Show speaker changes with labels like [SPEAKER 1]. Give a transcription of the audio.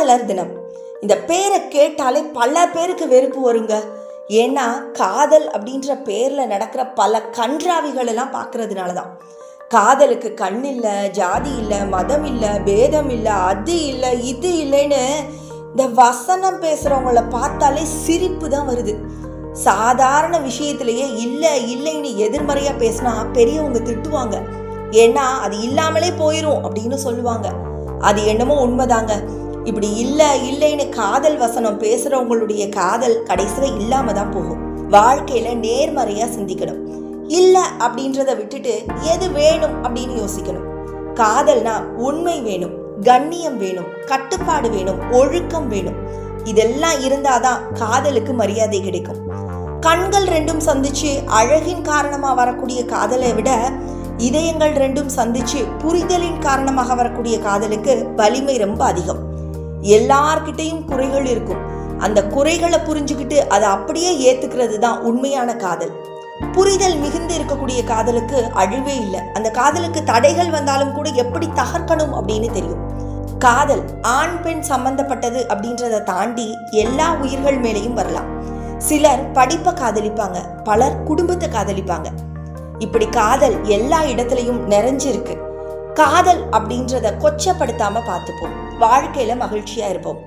[SPEAKER 1] காதலர் தினம். இந்த பேரை கேட்டாலே பல பேருக்கு வெறுப்பு வருங்க. ஏன்னா காதல் அப்படின்ற பேரில் நடக்கிற பல கன்றாவிகள் எல்லாம் பார்க்கறதுனால தான். காதலுக்கு கண் இல்லை ஜாதி இல்லை மதம் இல்லை பேதம் இல்லை அது இல்லை இது இல்லைன்னு இந்த வசனம் பேசுகிறவங்கள பார்த்தாலே சிரிப்பு தான் வருது. சாதாரண விஷயத்திலேயே இல்லை இல்லைன்னு எதிர்மறையாக பேசினா பெரியவங்க திட்டுவாங்க. ஏன்னா அது இல்லாமலே போயிடும் அப்படின்னு சொல்லுவாங்க. அது என்னமோ உண்மைதாங்க. இப்படி இல்லை இல்லைன்னு காதல் வசனம் பேசுகிறவங்களுடைய காதல் கடைசியில் இல்லாம தான் போகும். வாழ்க்கையில் நேர்மறையாக சிந்திக்கணும். இல்லை அப்படின்றத விட்டுட்டு எது வேணும் அப்படின்னு யோசிக்கணும். காதல்னா உண்மை வேணும் கண்ணியம் வேணும் கட்டுப்பாடு வேணும் ஒழுக்கம் வேணும். இதெல்லாம் இருந்தாதான் காதலுக்கு மரியாதை கிடைக்கும். கண்கள் ரெண்டும் சந்திச்சு அழகின் காரணமாக வரக்கூடிய காதலை விட இதயங்கள் ரெண்டும் சந்திச்சு புரிதலின் காரணமாக வரக்கூடிய காதலுக்கு வலிமை ரொம்ப அதிகம். எல்லார்கிட்டையும் குறைகள் இருக்கும். அந்த குறைகளை புரிஞ்சுக்கிட்டு அதை அப்படியே ஏத்துக்கிறது தான் உண்மையான காதல். புரிதல் மிகுந்து இருக்கக்கூடிய காதலுக்கு அழிவே இல்லை. அந்த காதலுக்கு தடைகள் வந்தாலும் கூட எப்படி தகர்க்கணும் அப்படின்னு தெரியும். காதல் ஆண் பெண் சம்பந்தப்பட்டது அப்படின்றத தாண்டி எல்லா உயிர்கள் மேலேயும் வரலாம். சிலர் படிப்பை காதலிப்பாங்க பலர் குடும்பத்தை காதலிப்பாங்க. இப்படி காதல் எல்லா இடத்துலையும் நிறைஞ்சிருக்கு. காதல் அப்படின்றத கொச்சப்படுத்தாம பார்த்துப்போம். வாழ்க்கையில் மகிழ்ச்சியாக இருப்போம்.